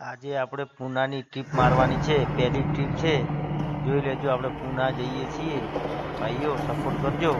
આજે આપણે પૂનાની ટ્રીપ મારવાની છે, પહેલી ટ્રીપ છે. જોઈ લેજો, આપણે પૂના જઈએ છીએ. ભાઈઓ સપોર્ટ કરજો.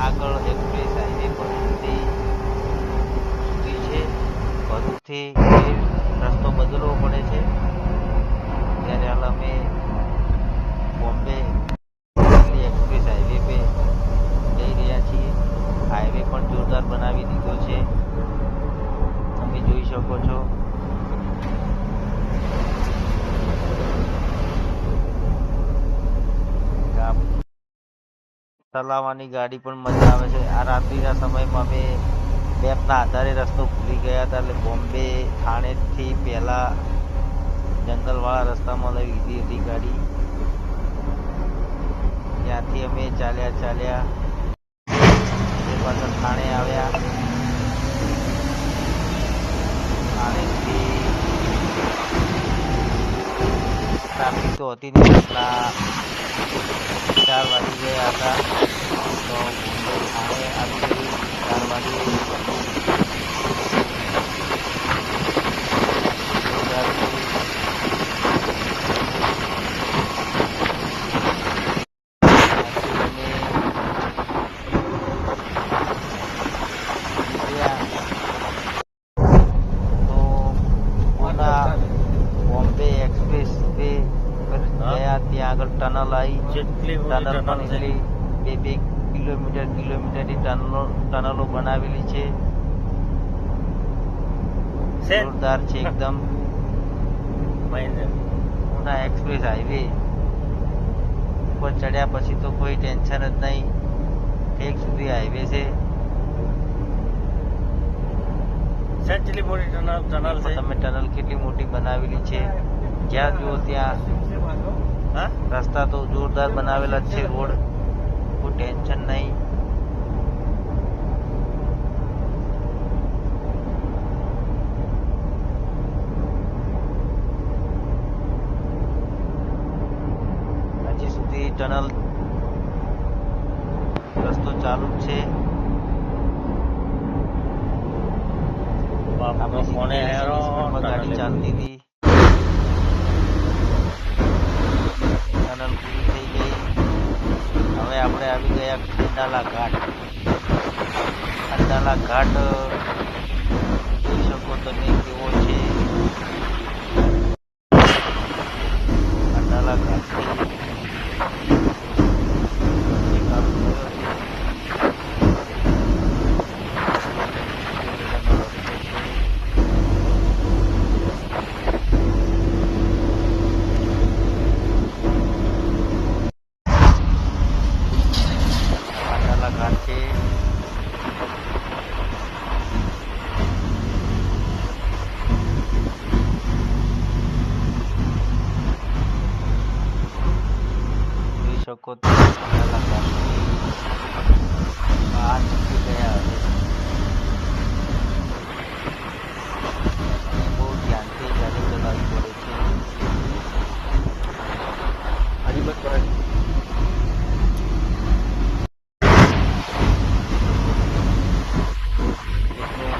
આગળ એક્સપ્રેસ હાઈવે પર સુધી છે ભરૂચથી એ રસ્તો બદલવો પડે છે ત્યારે હાલ અમે બોમ્બે દિલ્હી એક્સપ્રેસ હાઈવે પે જઈ રહ્યા છીએ હાઈવે પણ જોરદાર બનાવી દીધો છે તમે જોઈ શકો છો ગામ ચલાવવાની ગાડી પણ મજા આવે છે. આ રાત્રિના સમયમાં અમે મેપના આધારે રસ્તો ભૂલી ગયા હતા એટલે બોમ્બે થાણેથી પહેલાં જંગલવાળા રસ્તામાં લઈ લીધી હતી ગાડી. ત્યાંથી અમે ચાલ્યા ચાલ્યા પાછળ થાણે આવ્યા. થાણેથી ટ્રાફિક તો હતી નહીં એટલા ચાર વાગી ગયા હતા તો બોમ્બે થાણે આવી ગઈ ચાર વાગે ત્યારથી ત્યાંથી અમે નીકળ્યા. તો પૂના બોમ્બે એક્સપ્રેસ વે પર ગયા ત્યાં આગળ ટનલ ટનલ પણ એટલી બે બે કિલોમીટર કિલોમીટરની ટનલો ટનલો બનાવેલી છે. જોરદાર છે એકદમ. Express highway. ઉપર ચડ્યા પછી તો કોઈ ટેન્શન જ નહીં. ઠેક સુધી હાઈવે છે. મોટી ટનલ ટનલ છે? તમે ટનલ કેટલી મોટી બનાવેલી છે. જ્યાં જુઓ ત્યાં હા? રસ્તા તો જોરદાર બનાવેલા જ છે રોડ. કોઈ ટેન્શન નહીં. હજી સુધી ટનલ રસ્તો ચાલુ જ છે. આપણી ફોને હેરો ગાડી ચાલતી હતી. ટનલ પૂરી થઈ ગઈ. હવે આપણે આવી ગયા ખંડાલા ઘાટ. ખંડાલા ઘાટ, જોઈ શકો તમે.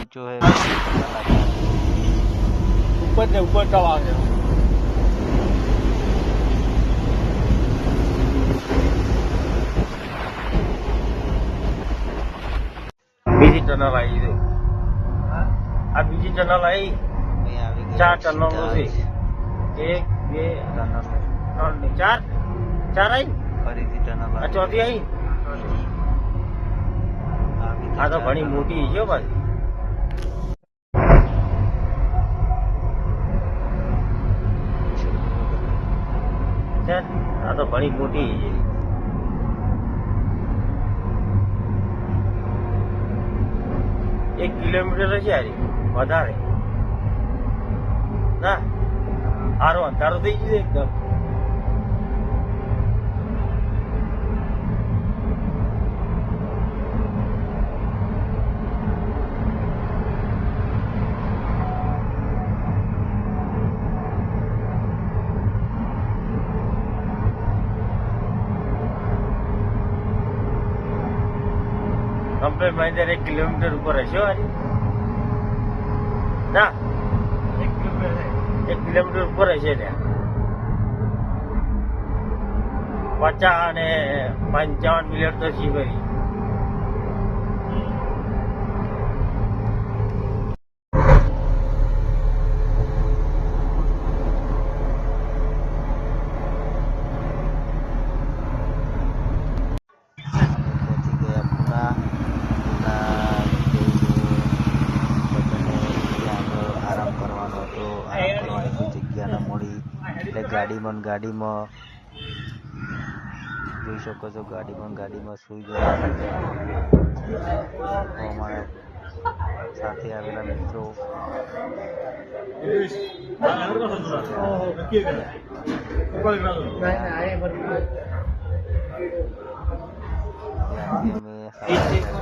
ऊंचो है खंडाला घाट ઉપર ને ઉપર ટવા છે બીજી ટનલ આવી છે આ બીજી ટનલ આવી અહીં આવી ગયા ચાર ટનલો છે ચાર એક બે ટનલ ત્રણ ને ચાર ચાર આવી ફરીથી ટનલ આ ચોથી આવી બીજી આવી આ તો ચાર ઘણી ટનલ. મોટી છે પાછી છે. આ તો ઘણી મોટી છે. એક કિલોમીટર હશે આરી વધારે. ના, હારો અંધારો થઈ ગયો એકદમ. કમ્પ્લેટ માહિતી એક કિલોમીટર ઉપર હશે આરી ના. એક કિલોમીટર ઉપર હશે ત્યાં. પચાસ અને પંચાવન મિલિયન તો શીખરી પહોંચી ગયા પુના પુના જઈને બધાને ત્યાં આગળ આરામ કરવાનો હતો આરામ કરવાની કોઈ જગ્યા ન મળી એટલે ગાડીમાં ને ગાડીમાં જોઈ શકો છો ગાડીમાં ને ગાડીમાં સૂઈ ગયા તો અમારા સાથે આવેલા મિત્રો ત્યાંથી અમે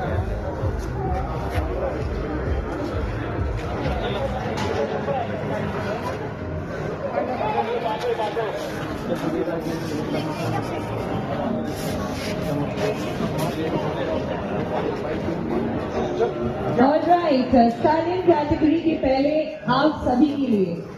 All राइट starting category के पहले आप सभी के लिए